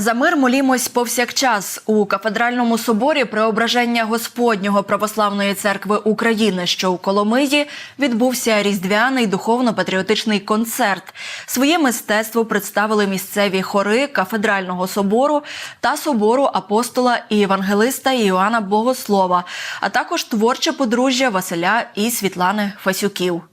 За мир молімось повсякчас у кафедральному соборі Преображення Господнього православної церкви України, що у Коломиї відбувся різдвяний духовно-патріотичний концерт. Своє мистецтво представили місцеві хори кафедрального собору та собору апостола і євангелиста Іоанна Богослова, а також творче подружжя Василя і Світлани Фасюків.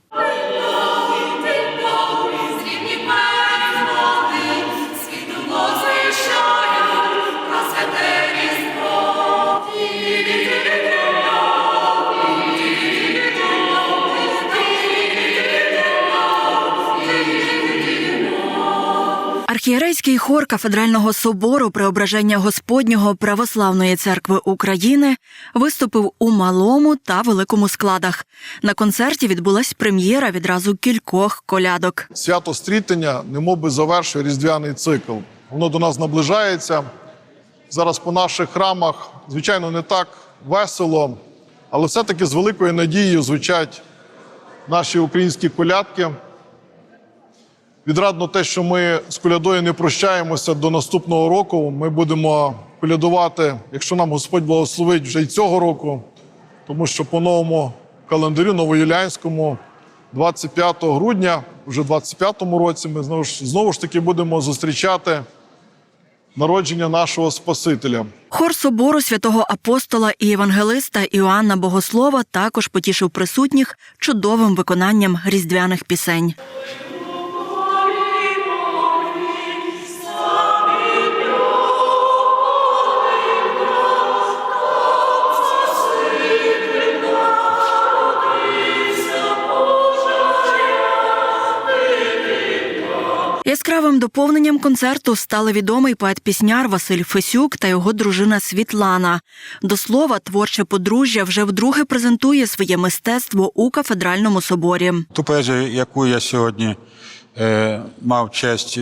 Архієрейський хор кафедрального собору Преображення Господнього православної церкви України виступив у малому та великому складах. На концерті відбулась прем'єра відразу кількох колядок. свято стрітення немов би завершує різдвяний цикл. Воно до нас наближається. Зараз по наших храмах, звичайно, не так весело, але все-таки з великою надією звучать наші українські колядки. Відрадно те, що ми з колядою не прощаємося до наступного року. Ми будемо колядувати, якщо нам Господь благословить вже й цього року, тому що по новому календарю новоюліанському 25 грудня, вже в 25-му році, ми знову ж, знову ж таки будемо зустрічати народження нашого Спасителя. Хор собору святого апостола і євангелиста Іоанна Богослова також потішив присутніх чудовим виконанням різдвяних пісень. Яскравим доповненням концерту стали відомий поет-пісняр Василь Фесюк та його дружина Світлана. До слова, творче подружжя вже вдруге презентує своє мистецтво у кафедральному соборі. Ту поезію, яку я сьогодні е, мав честь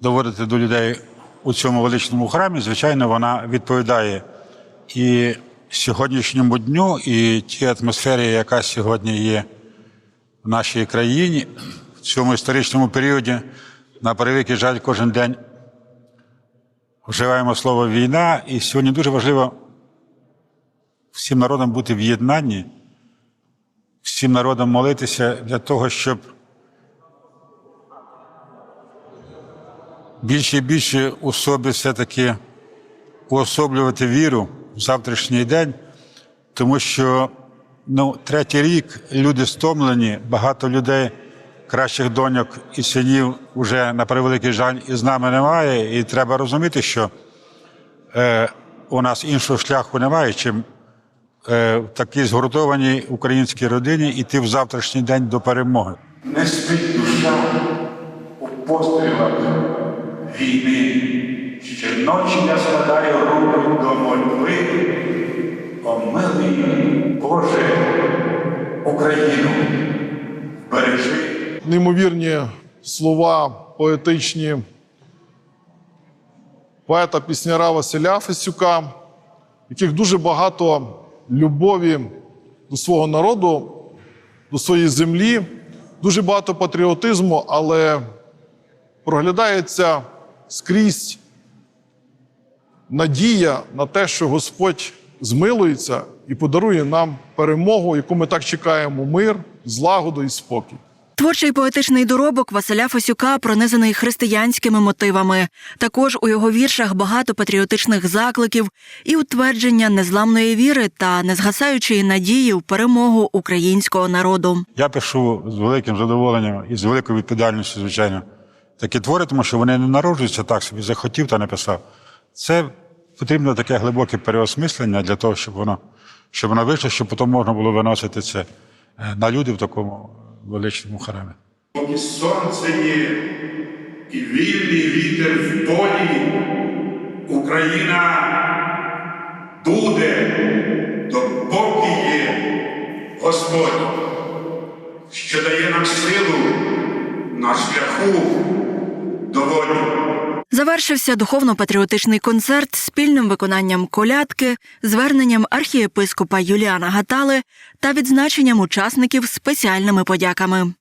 доводити до людей у цьому величному храмі, звичайно, вона відповідає і сьогоднішньому дню, і тій атмосфері, яка сьогодні є в нашій країні. Цьому історичному періоді, на перевикий жаль, кожен день вживаємо слово війна, і сьогодні дуже важливо всім народам бути в єднанні всім народам молитися для того, щоб більше і більше у собі все-таки уособлювати віру в завтрашній день, тому що ну, третій рік люди стомлені, багато людей, кращих доньок і синів вже на превеликий жаль із нами немає, і треба розуміти, що е, у нас іншого шляху немає, чим е, в такій згуртованій українській родині йти в завтрашній день до перемоги. Не спить душа у пострілах війни. Щоночі я складаю руки до мольби. О милий Боже, Україну бережи. Неймовірні слова поетичні. Поета-пісняра Василя Фесюка, яких дуже багато любові до свого народу, до своєї землі, дуже багато патріотизму, але проглядається скрізь надія на те, що Господь змилується і подарує нам перемогу, яку ми так чекаємо: мир, злагоду і спокій. Творчий поетичний доробок Василя Фосюка пронизаний християнськими мотивами. Також у його віршах багато патріотичних закликів і утвердження незламної віри та незгасаючої надії в перемогу українського народу. Я пишу з великим задоволенням і з великою відповідальністю, звичайно, такі твори, тому що вони не народжуються так собі, захотів та написав. Це потрібно таке глибоке переосмислення для того, щоб воно, щоб воно вийшло, щоб потім можна було виносити це е, на люди в такому величному храмі. Поки сонце є і вільний вітер в полі, Україна буде, допоки є Господь, що дає нам силу на шляху до волі. Завершився духовно-патріотичний концерт спільним виконанням колядки, зверненням архієпископа Юліана Гатали та відзначенням учасників спеціальними подяками.